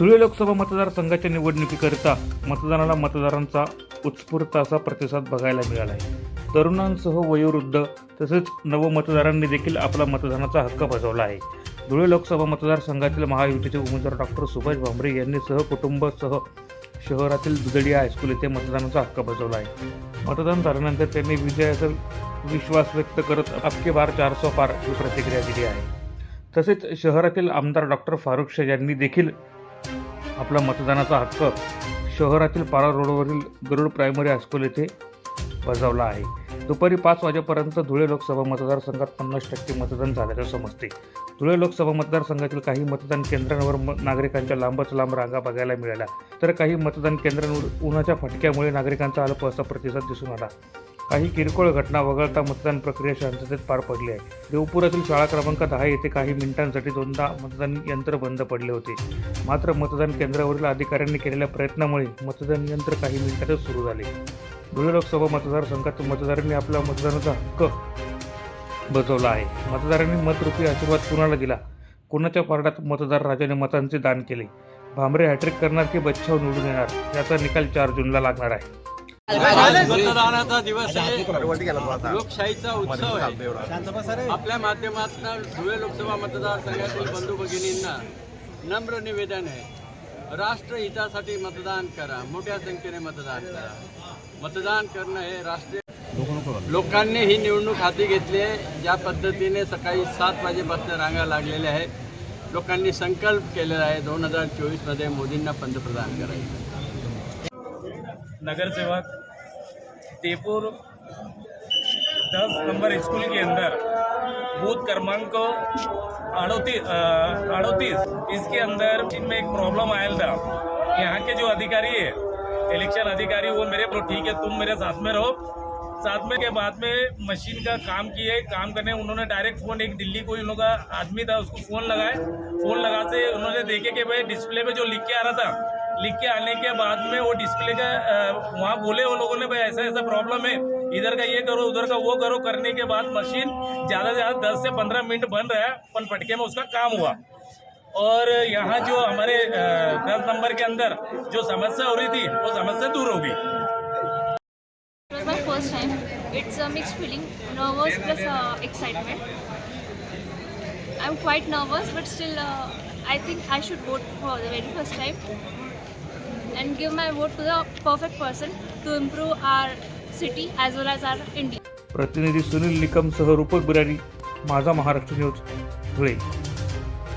धुळे लोकसभा मतदारसंघाच्या निवडणुकीकरिता मतदानाला मतदारांचा उत्स्फूर्त असा प्रतिसाद बघायला मिळाला आहे. तरुणांसह वयोवृद्ध तसेच नवमतदारांनी देखील आपला मतदानाचा हक्क बजावला आहे. धुळे लोकसभा मतदारसंघातील महायुतीचे उमेदवार डॉक्टर सुभाष भांबरे यांनी सहकुटुंबसह शहरातील दुधडी हायस्कूल येथे मतदानाचा हक्क बजावला आहे. मतदान झाल्यानंतर त्यांनी विजयाचा विश्वास व्यक्त करत अबके बार चारसो पार ही प्रतिक्रिया दिली आहे. तसेच शहरातील आमदार डॉक्टर फारुख शाह यांनी देखील आपला मतदानाचा हक्क शहरातील पारा रोडवरील गरुड प्रायमरी हायस्कूल येथे बजावला आहे. दुपारी पाच वाजेपर्यंत धुळे लोकसभा मतदारसंघात पन्नास टक्के मतदान झाल्याचे समजते. धुळे लोकसभा मतदारसंघातील काही मतदान केंद्रांवर म- नागरिकांच्या लांबच लांब रांगा बघायला मिळाल्या. तर काही मतदान केंद्रांवर उन्हाच्या फटक्यामुळे नागरिकांचा अल्प असा प्रतिसाद दिसून आला. काही किरकोळ घटना वगळता मतदान प्रक्रिया शांततेत पार पडली आहे. देवपुरातील शाळा क्रमांक दहा येथे काही मिनिटांसाठी दोनदा मतदान यंत्र बंद पडले होते. मात्र मतदान केंद्रावरील अधिकाऱ्यांनी केलेल्या प्रयत्नामुळे मतदान यंत्र काही मिनिटातच सुरू झाले. धुळे लोकसभा मतदारसंघातील मतदारांनी आपला मतदानाचा हक्क बजावला आहे. मतदारांनी मतरूपी आशीर्वाद कुणाला दिला? कुणाच्या पारड्यात मतदार राजाने मतांचे दान केले? भांबरे हॅट्रिक करणार की बच्छाव निवडून येणार? याचा निकाल चार जूनला लागणार आहे. मतदानाचा दिवस आहे. लोकशाहीचा उत्सव आहे. आपल्या माध्यमातून धुळे लोकसभा मतदारसंघातील बंधू भगिनींना नम्र निवेदन आहे. राष्ट्रहितासाठी मतदान करा. मोठ्या संख्येने मतदान करा. मतदान करणं हे राष्ट्रीय लोकांनी ही निवडणूक हाती घेतली आहे. ज्या पद्धतीने सकाळी सात वाजेपासून रांगा लागलेल्या आहेत. लोकांनी संकल्प केलेला आहे दोन हजार चोवीसमध्ये मोदींना पंतप्रधान करायचं नगर सेवक तेपुर दस नंबर स्कूल के अंदर बूथ क्रमांक अड़तीस अड़तीस। इसके अंदर इनमें एक प्रॉब्लम आया था। यहाँ के जो अधिकारी है इलेक्शन अधिकारी, वो मेरे बोलो, ठीक है, तुम मेरे साथ में रहो। साथ में के बाद में मशीन का काम किए, काम करने, उन्होंने डायरेक्ट फ़ोन एक दिल्ली उन लोग का आदमी था, उसको फ़ोन लगाए फ़ोन लगाते उन्होंने देखे कि भाई डिस्प्ले पे जो लिख के आ रहा था लिख के आने के बाद में वो डिस्प्ले का वहाँ बोले वो लोगों ने भाई ऐसा ऐसा प्रॉब्लम है। इधर का ये करो उधर का वो करो। करने के बाद मशीन ज़्यादा से ज़्यादा दस से पंद्रह मिनट बन रहा है पन पटके में उसका काम हुआ। और यहाँ जो हमारे दस नंबर के अंदर जो समस्या हो रही थी वो समस्या दूर होगी. It's a mixed feeling, nervous plus uh, excitement. I'm quite nervous, but still, uh, I think I should vote for the very first time. And give my vote to the perfect person to improve our city as well as our India. प्रतिनिधी सुनील निकमसह रूपक बिरारी माझा Maharashtra news Dhule